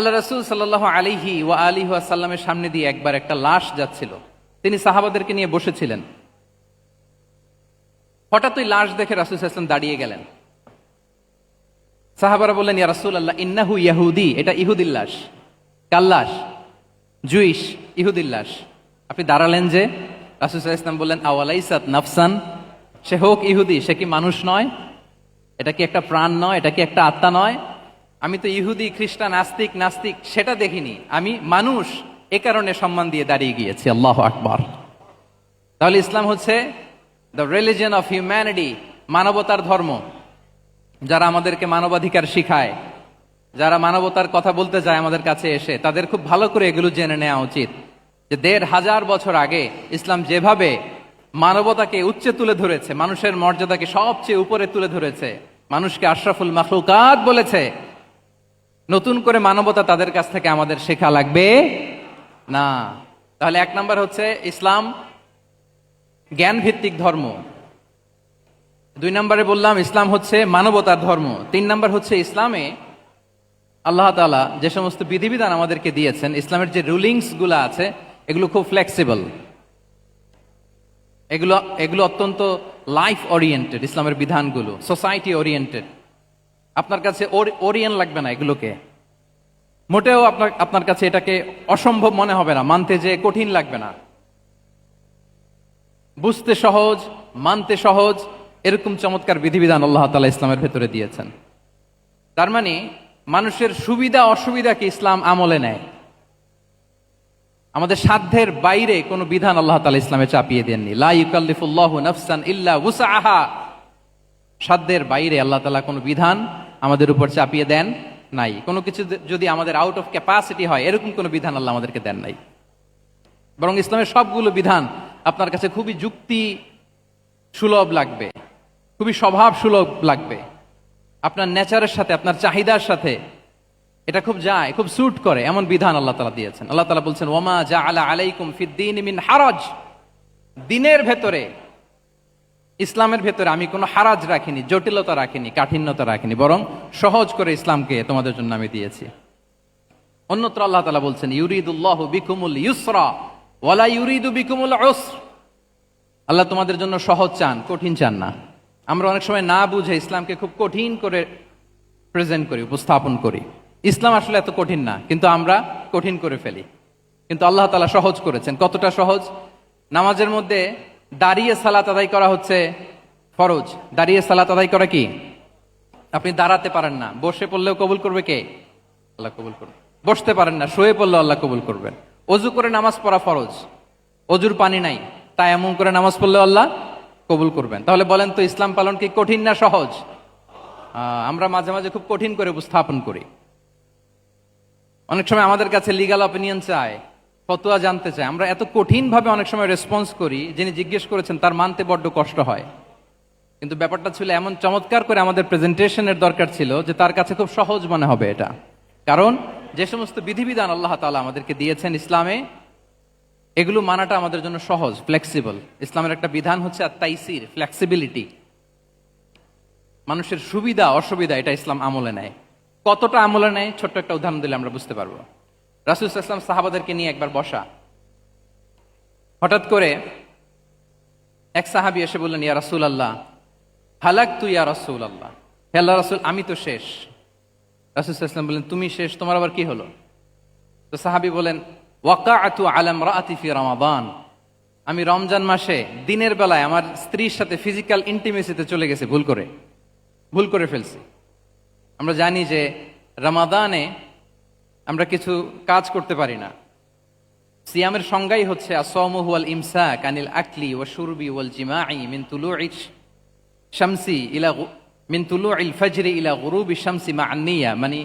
আল্লাহ রসুল সাল্লাহ আলিহি ও আলী সাল্লামের সামনে দিয়ে একবার একটা লাশ যাচ্ছিল। তিনি সাহাবাদেরকে নিয়ে বসেছিলেন। হঠাৎ ওই লাশ দেখে রাসুল ইসলাম দাঁড়িয়ে গেলেন। সাহাবারা বললেন, ইয়া রাসুল আল্লাহ ইন্নাহু ইয়াহুদি, এটা ইহুদির লাশ। কাল্লাস জুইশ, ইহুদির লাশ। আপনি দাঁড়ালেন যে? রাসুল ইসলাম বললেন, আওয়ালাইসাত নাফসান, সে হোক ইহুদি, সে কি মানুষ নয়? এটা কি একটা প্রাণ নয়? এটা কি একটা আত্মা নয়? আমি তো ইহুদি, খ্রিস্টান, আস্তিক, নাস্তিক, সেটা দেখিনি। আমি মানুষ, এ কারণে সম্মান দিয়ে দাঁড়িয়ে গিয়েছি, আল্লাহ আকবার। তাহলে ইসলাম হচ্ছে দ্য রিলিজন অফ হিউম্যানিটি মানবতার ধর্ম। যারা আমাদেরকে মানবাধিকার শিখায়, যারা মানবতার কথা বলতে যায় আমাদের কাছে এসে, তাদের খুব ভালো করে এগুলো জেনে নেওয়া উচিত যে দেড় হাজার বছর আগে ইসলাম যেভাবে মানবতাকে উচ্চে তুলে ধরেছে, মানুষের মর্যাদাকে সবচেয়ে উপরে তুলে ধরেছে, মানুষকে আশরাফুল মাখলুকাত বলেছে নতুন করে মানবতা তাদের কাছ থেকে আমাদের শেখা লাগবে না। তাহলে এক নাম্বার হচ্ছে ইসলাম জ্ঞান ভিত্তিক ধর্ম। দুই নম্বরে বললাম ইসলাম হচ্ছে মানবতার ধর্ম। তিন নম্বর হচ্ছে ইসলামে আল্লাহ তালা যে সমস্ত বিধিবিধান আমাদেরকে দিয়েছেন, ইসলামের যে রুলিংসগুলো আছে, এগুলো খুব ফ্লেক্সিবল এগুলো এগুলো অত্যন্ত লাইফ ওরিয়েন্টেড ইসলামের বিধানগুলো সোসাইটি ওরিয়েন্টেড আপনার কাছে ওরিয়েন লাগবে না এগুলোকে। মোটেও আপনার আপনার কাছে এটাকে অসম্ভব মনে হবে না, মানতে যে কঠিন লাগবে না। বুঝতে সহজ, মানতে সহজ, এরকম চমৎকার বিধিবিধান আল্লাহ তালা ইসলামের ভেতরে দিয়েছেন। তার মানে মানুষের সুবিধা অসুবিধাকে ইসলাম আমলে নেয়। আমাদের সাধ্যের বাইরে কোনো বিধান আল্লাহ তালা ইসলামে চাপিয়ে দেননি। লাইকাল্লিফুল্লাহ নফসান ইল্লা উসাহা সাধ্যের বাইরে আল্লাহ তালা কোনো বিধান আমাদের উপর চাপিয়ে দেন নাই। কোনো কিছু যদি আমাদের আউট অফ ক্যাপাসিটি হয়, এরকম কোনো বিধান আল্লাহ আমাদেরকে দেন নাই। বরং ইসলামের সবগুলো বিধান আপনার কাছে খুবই যুক্তি সুলভ লাগবে, খুবই স্বভাব সুলভ লাগবে। আপনার নেচারের সাথে, আপনার চাহিদার সাথে এটা খুব যায়, খুব স্যুট করে, এমন বিধান আল্লাহ তালা দিয়েছেন। আল্লাহ তালা বলছেন ওমা যা আলা আলাইকুম ফিদ্দিন মিন হারজ। দিনের ভেতরে ইসলামের ভেতরে আমি কোনো হারাজ রাখিনি, জটিলতা রাখিনি, কাঠিন্যতা রাখিনি, বরং সহজ করে ইসলামকে তোমাদের জন্য আমি দিয়েছি। অন্যত্র আল্লাহ তালা বলছেন, ইউরিদুল্লাহ বিকুমুল ইউসরা ওয়ালা ইউরিদু বিকুমুল আল্লাহ তোমাদের জন্য সহজ চান, কঠিন চান না। আমরা অনেক সময় না বুঝে ইসলামকে খুব কঠিন করে প্রেজেন্ট করি, উপস্থাপন করি। ইসলাম আসলে এত কঠিন না, কিন্তু আমরা কঠিন করে ফেলি। কিন্তু আল্লাহ তালা সহজ করেছেন। কতটা সহজ? নামাজের মধ্যে দাঁড়িয়ে সালাত আদায় করা হচ্ছে ফরজ। দাঁড়িয়ে সালাত আদায় করা কি? আপনি দাঁড়াতে পারেন না। বসে পড়লেও কবুল করবে কে? আল্লাহ কবুল করবে বসতে পারেন না, শুয়ে পড়লেও আল্লাহ কবুল করবেন। অজু করে নামাজ পড়া ফরজ। অজুর পানি নাই তাই এমন করে নামাজ পড়লেও আল্লাহ কবুল করবেন। তাহলে বলেন তো, ইসলাম পালন কি কঠিন না সহজ? আমরা মাঝে মাঝে খুব কঠিন করে উপস্থাপন করি। অনেক সময় আমাদের কাছে লিগাল অপিনিয়ন চায় ফতোয়া জানতে চায় আমরা এত কঠিন ভাবে অনেক সময় রেসপন্স করি, যিনি জিজ্ঞেস করেছেন তার মানতে বড্ড কষ্ট হয়। কিন্তু ব্যাপারটা ছিল এমন চমৎকার করে আমাদের প্রেজেন্টেশনের দরকার ছিল যে তার কাছে খুব সহজ মনে হবে এটা। কারণ যে সমস্ত বিধিবিধান আল্লাহ তাআলা আমাদেরকে দিয়েছেন ইসলামে, এগুলো মানাটা আমাদের জন্য সহজ ফ্লেক্সিবল ইসলামের একটা বিধান হচ্ছে আর তাইসির ফ্লেক্সিবিলিটি মানুষের সুবিধা, অসুবিধা এটা ইসলাম আমলে নেয়। কতটা আমলে নেয়, ছোট্ট একটা উদাহরণ দিলে আমরা বুঝতে পারব। রাসুল ইসলাম সাহাবাদেরকে নিয়ে একবার বসা। হঠাৎ করে এক সাহাবি এসে বললেন, ইয়া রাসুল আল্লাহ হালাক তুই ইয়া রাসুল আল্লাহ হে আল্লাহ রাসুল, আমি তো শেষ। রাসুল ইসলাম বললেন, তুমি শেষ, তোমার আবার কি হলো? তো সাহাবি বলেন ওয়াকা আতু আলম রাতিফি রমাবান আমি রমজান মাসে দিনের বেলায় আমার স্ত্রীর সাথে ফিজিক্যাল ইন্টিমেসিতে চলে গেছে, ভুল করে। ভুল করে ফেলছি। আমরা জানি যে রমাদানে আমরা কিছু কাজ করতে পারি না। সিয়ামের সংজ্ঞাই হচ্ছে আসমহুয়াল ইমসা কানিল আকলি ও সুরবি ওয়াল জিমাই মিন মিনতুল শামসি ইলা মিনতুল ইল তুলুইল ফজরি ইলা গুরুবি শামসি মা আনিয়া মানে